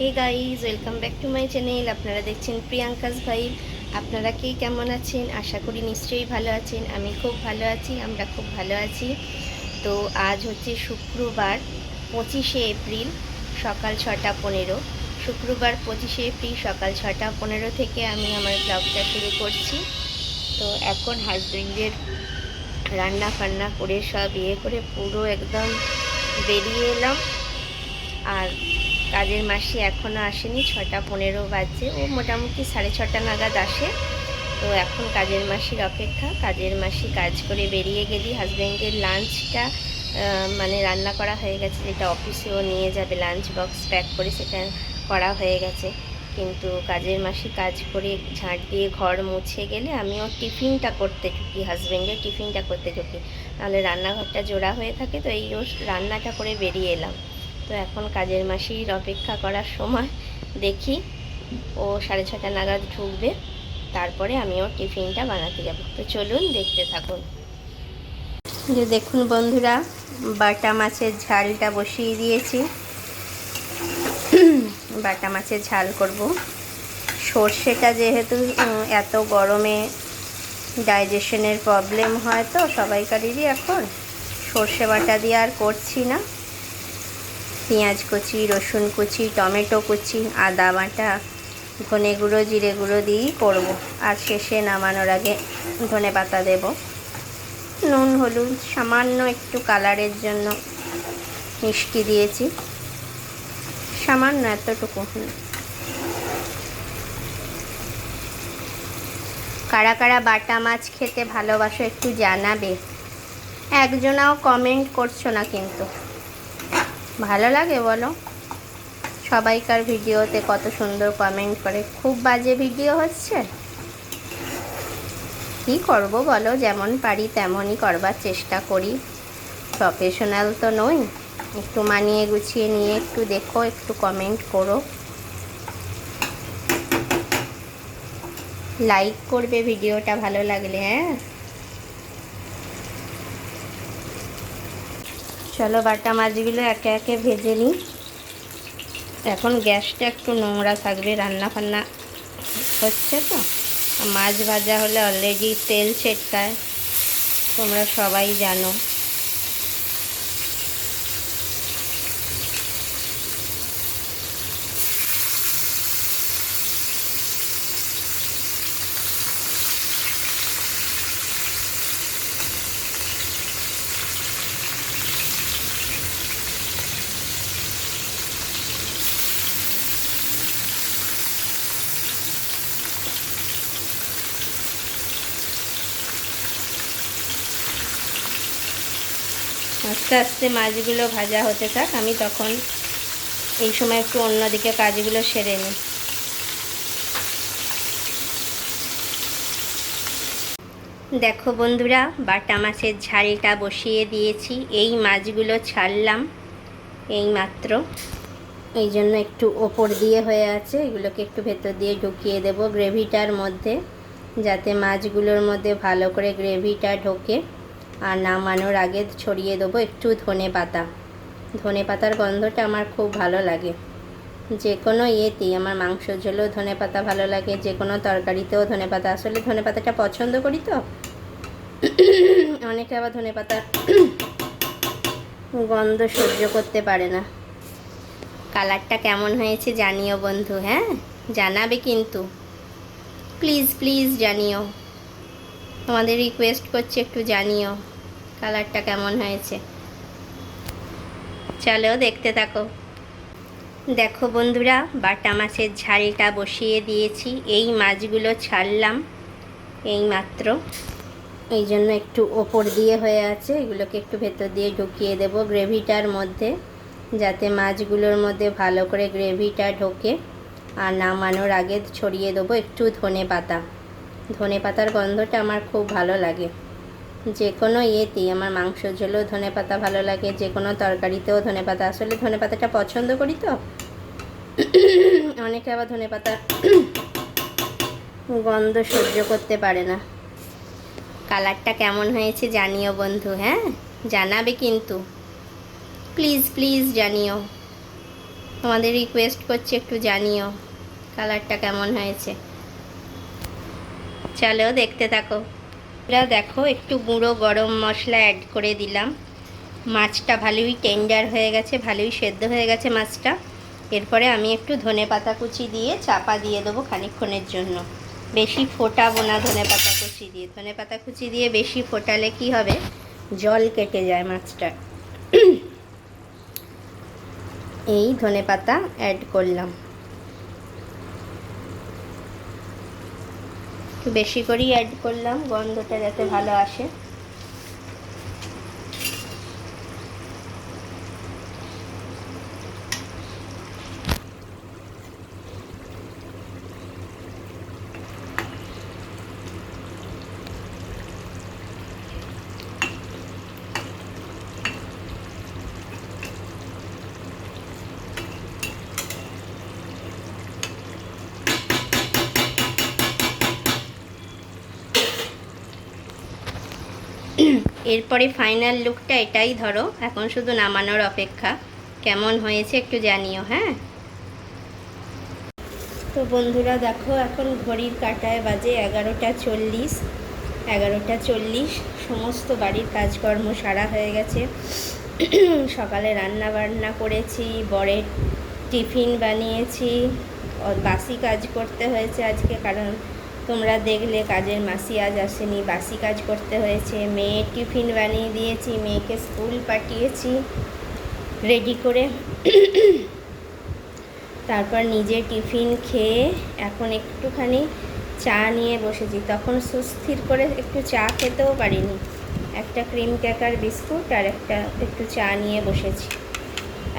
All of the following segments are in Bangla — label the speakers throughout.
Speaker 1: Hey guys welcome back to my channel আপনারা দেখছেন প্রিয়াঙ্কাস ভাই আপনারা কে কেমন আছেন আশা করি নিশ্চয়ই ভালো আছেন আমি খুব ভালো আছি আমরা খুব ভালো আছি তো আজ হচ্ছে শুক্রবার পঁচিশে এপ্রিল সকাল ছটা পনেরো। শুক্রবার পঁচিশে এপ্রিল সকাল ছটা পনেরো থেকে আমি আমার ব্লগটা শুরু করছি। তো এখন হাজবেন্ডের রান্না ফান্না করে সব ইয়ে করে পুরো একদম বেরিয়ে এলাম। আর কাজের মাসি এখনও আসেনি, ছটা পনেরো বাজছে। ও মোটামুটি সাড়ে ছটা নাগাদ আসে। তো এখন কাজের মাসির অপেক্ষা। কাজের মাসি কাজ করে বেরিয়ে গেলি। হাজব্যান্ডের লাঞ্চটা মানে রান্না করা হয়ে গেছে। যেটা অফিসেও নিয়ে যাবে, লাঞ্চ বক্স প্যাক করে সেটা করা হয়ে গেছে। কিন্তু কাজের মাসি কাজ করে ঝাঁট দিয়ে ঘর মুছে গেলে আমিও টিফিনটা করতে ঢুকি হাজব্যান্ডের টিফিনটা করতে ঢুকি। নাহলে রান্নাঘরটা জোড়া হয়ে থাকে। তো এই রান্নাটা করে বেরিয়ে এলাম। তো এখন কাজের মাসির অপেক্ষা করার সময় দেখি ও সাড়ে ছটা নাগাদ ঢুকবে, তারপরে আমিও টিফিনটা বানাতে যাব। তো চলুন দেখতে থাকুন। যে দেখুন বন্ধুরা, বাটা মাছের ঝালটা বসিয়ে দিয়েছি। বাটা মাছের ঝাল করব। সর্ষেটা যেহেতু এত গরমে ডাইজেশনের প্রবলেম হয় তো সবাইকারেরই এখন। সর্ষে বাটা দিয়ে আর করছি না। পেঁয়াজ কুচি, রসুন কুচি, টমেটো কুচি, আদা বাটা, ধনে গুঁড়ো, জিরে গুঁড়ো দিয়েই করব। আর শেষে নামানোর আগে ধনে পাতা দেব। নুন, হলুদ, সামান্য একটু কালারের জন্য মিষ্টি দিয়েছি। সামান্য এতটুকু। কারা কারা বাটা মাছ খেতে ভালোবাসো একটু জানাবে। একজনাও কমেন্ট করছ না কিন্তু। ভালো লাগে বলো? সবাইকার ভিডিওতে কত সুন্দর কমেন্ট করে। খুব বাজে ভিডিও হচ্ছে। কি করব বলো? যেমন পারি তেমনই করবার চেষ্টা করি। প্রফেশনাল তো নই। একটু মানিয়ে গুছিয়ে নিয়ে একটু দেখো, একটু কমেন্ট করো। লাইক করবে ভিডিওটা ভালো লাগলে হ্যাঁ? চলো বাটা মাছগুলো একে একে ভেজে নিই। এখন গ্যাসটা একটু নোংরা থাকবে, রান্না ফান্না হচ্ছে তো? মাছ ভাজা হলে অলরেডি তেল ছেটকায় তোমরা সবাই জানো। আস্তে আস্তে মাছগুলো ভাজা হতে থাক, আমি তখন এই সময় একটু অন্যদিকে কাজগুলো সেরে নিই। দেখো বন্ধুরা, বাটা মাছের ঝালটা বসিয়ে দিয়েছি, এই মাছগুলো ছাড়লাম এই মাত্র এই জন্য একটু ওপর দিয়ে হয়ে আছে, এগুলোকে একটু ভেতর দিয়ে ঢুকিয়ে দেব গ্রেভিটার মধ্যে, যাতে মাছগুলোর মধ্যে ভালো করে গ্রেভিটা ঢোকে। আর নামানোর আগে ছড়িয়ে দেবো একটু ধনে পাতা। ধনে পাতার গন্ধটা আমার খুব ভালো লাগে। যে কোনো ইয়েতেই আমার মাংস ঝোলেও ধনে পাতা ভালো লাগে, যে কোনো তরকারিতেও ধনে পাতা। আসলে ধনে পাতাটা পছন্দ করি তো। অনেকে আবার ধনে পাতার গন্ধ সহ্য করতে পারে না। কালারটা কেমন হয়েছে জানিও বন্ধু হ্যাঁ? জানাবে কিন্তু। প্লিজ প্লিজ জানিও। তোমাদের রিকোয়েস্ট করছি একটু জানিও। কালারটা কেমন হয়েছে? চলো দেখতে থাকো। দেখো বন্ধুরা, বাটা মাছের ঝালটা বসিয়ে দিয়েছি। এই মাছগুলো ছাড়লাম এই মাত্র। এই জন্য একটু ওপর দিয়ে হয়ে আছে। এগুলোকে একটু ভেতর দিয়ে ঢুকিয়ে দেব গ্রেভিটার মধ্যে, যাতে মাছগুলোর মধ্যে ভালো করে গ্রেভিটা ঢোকে। আর নামানোর আগে ছড়িয়ে দেবো একটু ধনে পাতা ধনে পাতার গন্ধটা আমার খুব ভালো লাগে। যে কোনো ইয়েতেই আমার মাংস ঝোলেও ধনে পাতা ভালো লাগে যে কোনো তরকারিতেও ধনে পাতা। আসলে ধনে পাতাটা পছন্দ করি তো। অনেকে আবার ধনে পাতার গন্ধ সহ্য করতে পারে না। কালারটা কেমন হয়েছে জানিও বন্ধু হ্যাঁ? জানাবে কিন্তু। প্লিজ প্লিজ জানিও। তোমাদের রিকোয়েস্ট করছি একটু জানিও কালারটা কেমন হয়েছে। চলো দেখতে থাকো। এরা দেখো, একটু গুঁড়ো গরম মশলা অ্যাড করে দিলাম। মাছটা ভালোই টেন্ডার হয়ে গেছে, ভালোই সেদ্ধ হয়ে গেছে মাছটা। এরপরে আমি একটু ধনে পাতা কুচি দিয়ে চাপা দিয়ে দেবো খানিকক্ষণের জন্য। বেশি ফোটাবো না ধনে পাতা কুচি দিয়ে। ধনে পাতা কুচি দিয়ে বেশি ফোটালে কি হবে? জল কেটে যায় মাছটা। এই ধনে পাতা অ্যাড করলাম। একটু বেশি করেই অ্যাড করলাম গন্ধটা যাতে ভালো আসে। এরপরে ফাইনাল লুকটা এটাই ধরো। এখন শুধু নামানোর অপেক্ষা। কেমন হয়েছে একটু জানিও হ্যাঁ? তো বন্ধুরা দেখো, এখন ঘড়ির কাটায় বাজে এগারোটা চল্লিশ। এগারোটা চল্লিশ, সমস্ত বাড়ির কাজকর্ম সারা হয়ে গেছে। সকালে রান্না বান্না করেছি, বরের টিফিন বানিয়েছি। বাসি কাজ করতে হয়েছে আজকে, কারণ তোমরা দেখলে কাজের মাসি আজ আসেনি, বাসি কাজ করতে হয়েছে। মেয়ের টিফিন বানিয়ে দিয়েছি, মেয়েকে স্কুল পাঠিয়েছি রেডি করে। তারপর নিজে টিফিন খেয়ে এখন একটুখানি চা নিয়ে বসেছি। তখন সুস্থির করে একটু চা খেতেও পারিনি। একটা ক্রিম ক্যাকার বিস্কুট আর একটা একটু চা নিয়ে বসেছি।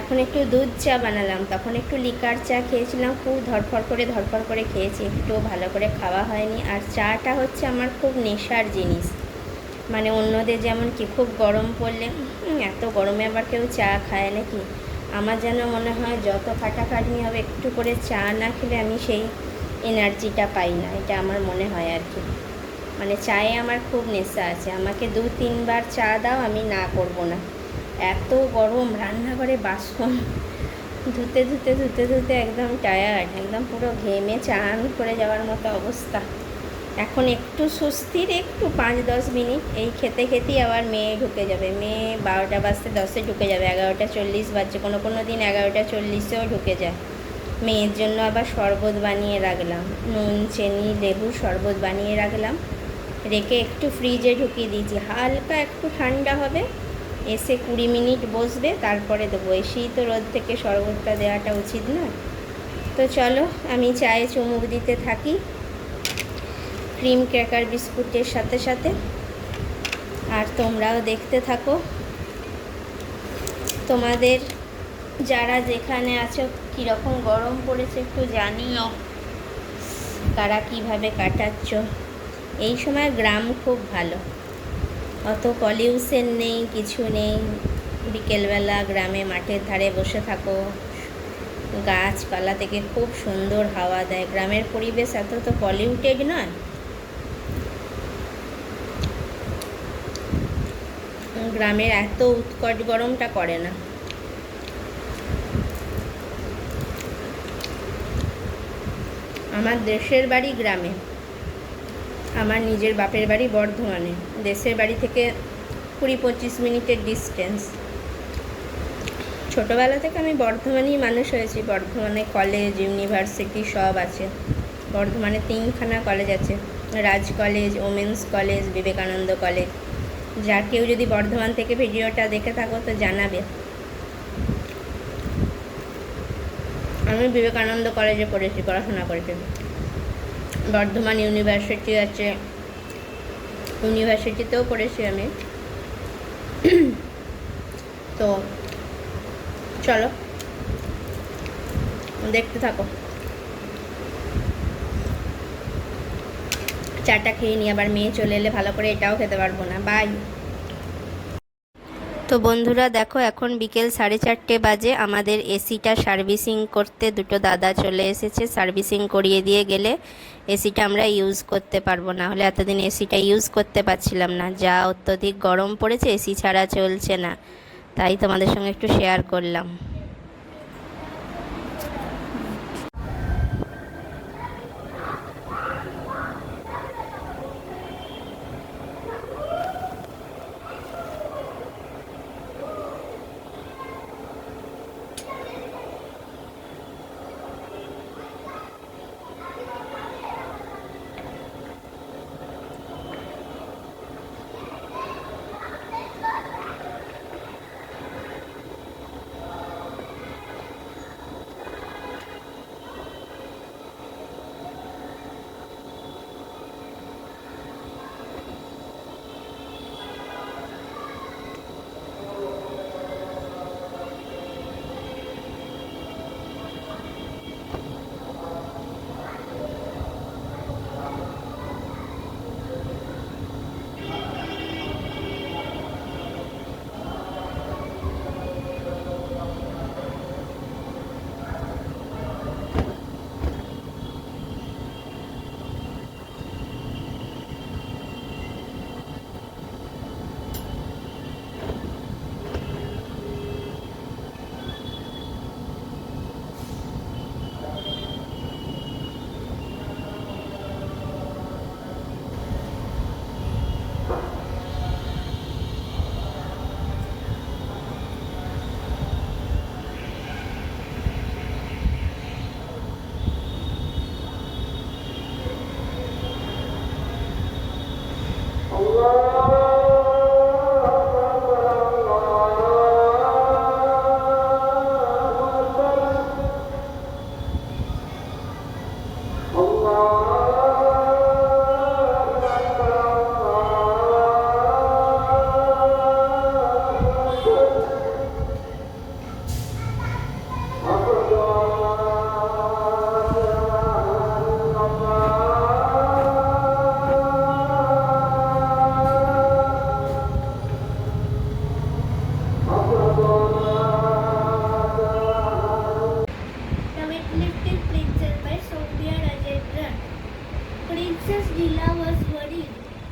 Speaker 1: এখন একটু দুধ চা বানালাম, তখন একটু লিকার চা খেয়েছিলাম, খুব ধরফর করে ধরফর করে খেয়েছি, একটু ভালো করে খাওয়া হয়নি। আর চাটা হচ্ছে আমার খুব নেশার জিনিস। মানে অন্যদের যেমন কি, খুব গরম পড়লে এত গরমে আবার কেউ চা খায় নাকি? আমার যেন মনে হয় যত খাটাখাটনি হবে, একটু করে চা না খেলে আমি সেই এনার্জিটা পাই না, এটা আমার মনে হয় আর কি। মানে চায়ে আমার খুব নেশা আছে, আমাকে দু তিনবার চা দাও, আমি না করব না। এত গরম, রান্নাঘরে বাসন, ধুতে ধুতে ধুতে ধুতে একদম টায়ার্ড একদম পুরো ঘেমে চান করে যাওয়ার মতো অবস্থা। এখন একটু স্বস্তির একটু পাঁচ দশ মিনিট, এই খেতে খেতেই আবার মেয়ে ঢুকে যাবে। মেয়ে বারোটা বাজতে দশে ঢুকে যাবে, এগারোটা চল্লিশ বাজছে, কোনো কোনো দিন এগারোটা চল্লিশেও ঢুকে যায়। মেয়ের জন্য আবার শরবত বানিয়ে রাখলাম, নুন, চিনি, লেবু শরবত বানিয়ে রাখলাম। রেখে একটু ফ্রিজে ঢুকিয়ে দিয়েছি, হালকা একটু ঠান্ডা হবে এসে কুড়ি মিনিট বসবে তারপরে দেবো। এসেই তো রোদ থেকে শরবতটা দেওয়াটা উচিত না তো চলো আমি চায়ে চুমুক দিতে থাকি। ক্রিম ক্র্যাকার বিস্কুটের সাথে সাথে। আর তোমরাও দেখতে থাকো। তোমাদের যারা যেখানে আছো কীরকম গরম পড়েছে একটু জানিও কারা কীভাবে কাটাচ্ছ? এই সময় গ্রাম খুব ভালো। অত পলিউশন নেই, কিছু নেই। বিকেলবেলা গ্রামে মাঠের ধারে বসে থাকো। গাছপালা থেকে খুব সুন্দর হাওয়া দেয়। গ্রামের পরিবেশ এত তো পলিউটেড নয়। গ্রামের এত উৎকট গরমটা করে না। আমার দেশের বাড়ি গ্রামে। আমার নিজের বাপের বাড়ি বর্ধমানে। দেশের বাড়ি থেকে কুড়ি পঁচিশ মিনিটের ডিস্টেন্স ছোটোবেলা থেকে আমি বর্ধমানেই মানুষ হয়েছি। বর্ধমানে কলেজ ইউনিভার্সিটি সব আছে। বর্ধমানে তিনখানা কলেজ আছে। Raj college women's college Vivekananda college যা কেউ যদি বর্ধমান থেকে ভিডিওটা দেখে থাকো তো জানাবে। আমি বিবেকানন্দ কলেজে পড়েছি, পড়াশোনা করেছি। বর্ধমান ইউনিভার্সিটি আছে। ইউনিভার্সিটিতেও পড়েছি আমি। তো চলো, দেখতে থাকো। চাটা খেয়ে নিই আবার মেয়ে চলে এলে ভালো করে এটাও খেতে পারব না। বাই তো বন্ধুরা দেখো, এখন বিকেল সাড়ে চারটে বাজে। আমাদের এসিটা সার্ভিসিং করতে দুটো দাদা চলে এসেছে, সার্ভিসিং করিয়ে দিয়ে গেলে এসিটা আমরা ইউজ করতে পারব। না হলে এতদিন এসিটা ইউজ করতে পারছিলাম না। যা অত্যধিক গরম পড়েছে, এসি ছাড়া চলছে না। তাই তোমাদের সঙ্গে একটু শেয়ার করলাম।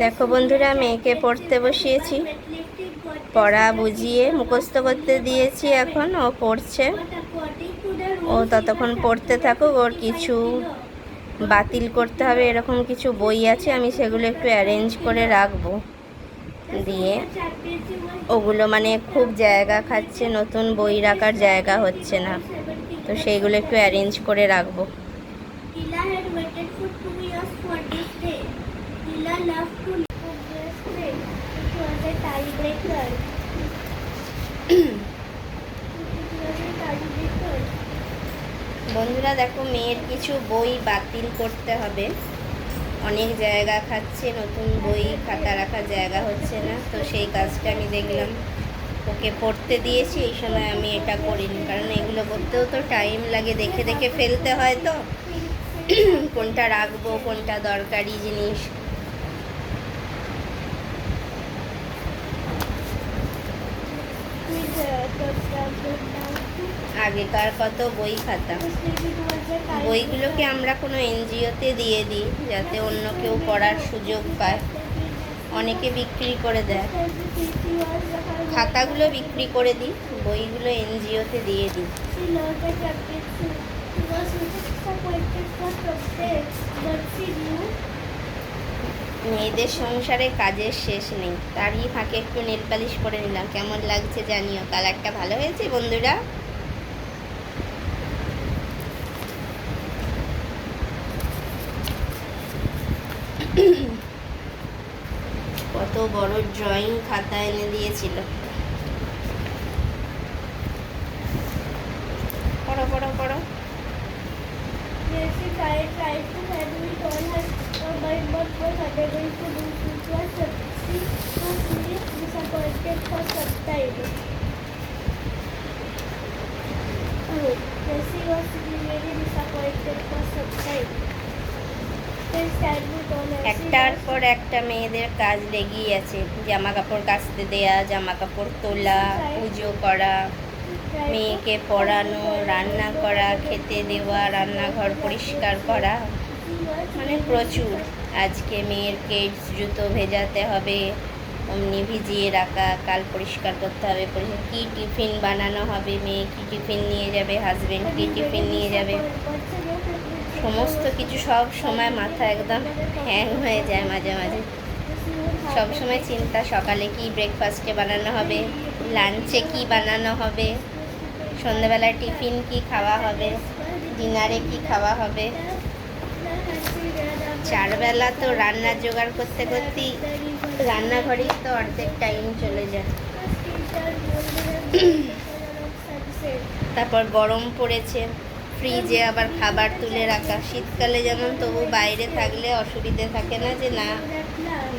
Speaker 1: দেখো বন্ধুরা, মেয়েকে পড়তে বসিয়েছি। পড়া বুঝিয়ে মুখস্থ করতে দিয়েছি এখন, ও পড়ছে। ও ততক্ষণ পড়তে থাকুক, ওর কিছু বাতিল করতে হবে, এরকম কিছু বই আছে, আমি সেগুলো একটু অ্যারেঞ্জ করে রাখব। দিয়ে ওগুলো মানে খুব জায়গা খাচ্ছে, নতুন বই রাখার জায়গা হচ্ছে না। তো সেইগুলো একটু অ্যারেঞ্জ করে রাখব।
Speaker 2: Leela loved to live a tiebreaker. it was a tiebreaker.
Speaker 1: বন্ধুরা, দেখো, মেয়ের কিছু বই বাতিল করতে হবে। অনেক জায়গা খাচ্ছে, নতুন বই খাতা রাখার জায়গা হচ্ছে না। তো সেই কাজটা আমি দেখলাম। ওকে পড়তে দিয়েছি, এই সময় আমি এটা করিনি। কারণ এগুলো করতেও তো টাইম লাগে, দেখে দেখে ফেলতে হয় তো। কোনটা রাখব, কোনটা দরকারি জিনিস? আগেকার কত বই খাতা. বইগুলোকে আমরা কোনো এনজিওতে দিয়ে দিই, যাতে অন্য কেউ পড়ার সুযোগ পায়। অনেকে বিক্রি করে দেয়। খাতাগুলো বিক্রি করে দিই, বইগুলো এনজিওতে দিয়ে দিই। মেয়েদের সংসারে কাজের শেষ নেই। তারই ফাঁকে একটু নেল পালিশ করে নিলাম। কেমন লাগছে জানিও। কালারটা ভালো হয়েছে বন্ধুরা? কত বড় ড্রয়িং খাতা এনে দিয়েছিল। পড়ো পড়ো পড়ো।
Speaker 2: Oh,
Speaker 1: একটার পর একটা মেয়েদের কাজ লেগেই আছে জামা কাপড় কাচতে দেয়া জামা কাপড় তোলা পুজো করা মেয়েকে পড়ানো রান্না করা খেতে দেওয়া রান্নাঘর পরিষ্কার করা মানে প্রচুর। আজকে মেয়ের কেডস জুতো ভেজাতে হবে, অমনি ভিজিয়ে রাখা, কাল পরিষ্কার করতে হবে কী টিফিন বানানো হবে মেয়ে? কী টিফিন নিয়ে যাবে হাজবেন্ড কী টিফিন নিয়ে যাবে? সমস্ত কিছু সব সময় মাথা একদম হ্যাং হয়ে যায় মাঝে মাঝে। সব সময় চিন্তা, সকালে কি ব্রেকফাস্টে বানানো হবে? লাঞ্চে কি বানানো হবে? সন্ধ্যেবেলায় টিফিন কি খাওয়া হবে? ডিনারে কি খাওয়া হবে? চারবেলা তো রান্নার জোগাড় করতে করতেই রান্নাঘরেই তো অর্ধেক টাইম চলে যায়। তারপর গরম পড়েছে ফ্রিজে আবার খাবার তুলে রাখা। শীতকালে যেমন তবু বাইরে থাকলে অসুবিধে থাকে না যে না,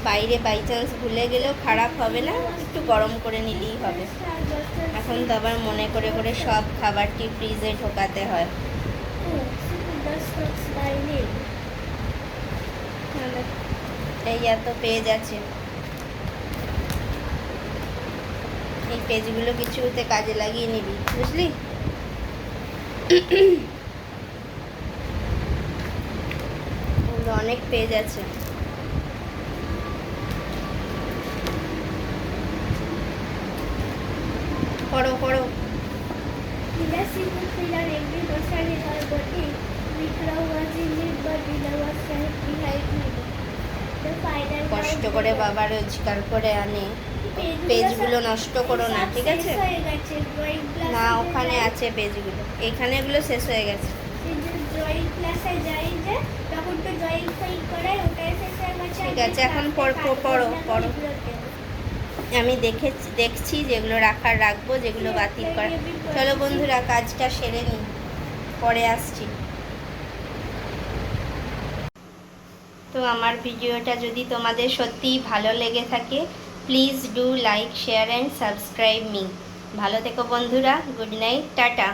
Speaker 1: বাইরে বাই চান্স ভুলে গেলেও খারাপ হবে না, একটু গরম করে নিলেই হবে। এখন তো আবার মনে করে করে সব খাবারটি ফ্রিজে ঢোকাতে হয়। এই এত পেজ আছে। এই পেজগুলো কিছুতে কাজে লাগিয়ে নিবি, বুঝলি? অনেক পেজ আছে। পড়ো পড়ো।
Speaker 2: Leela seemed
Speaker 1: কষ্ট করে বাবা রোজগার করে আনে। পেজগুলো নষ্ট করো না ঠিক আছে? না ওখানে আছে পেজগুলো। এখানে এগুলো শেষ হয়ে গেছে। ঠিক আছে, এখন পড়- পড়- পড়ো। আমি দেখে দেখছি যেগুলো রাখার রাখব যেগুলো বাতিল করা। চলো বন্ধুরা কাজটা সেরে নিই। পরে আসছি। তো আমার ভিডিওটা যদি তোমাদের সত্যিই ভালো লেগে থাকে please do like share and subscribe me ভালো থেকো বন্ধুরা গুড নাইট টাটা।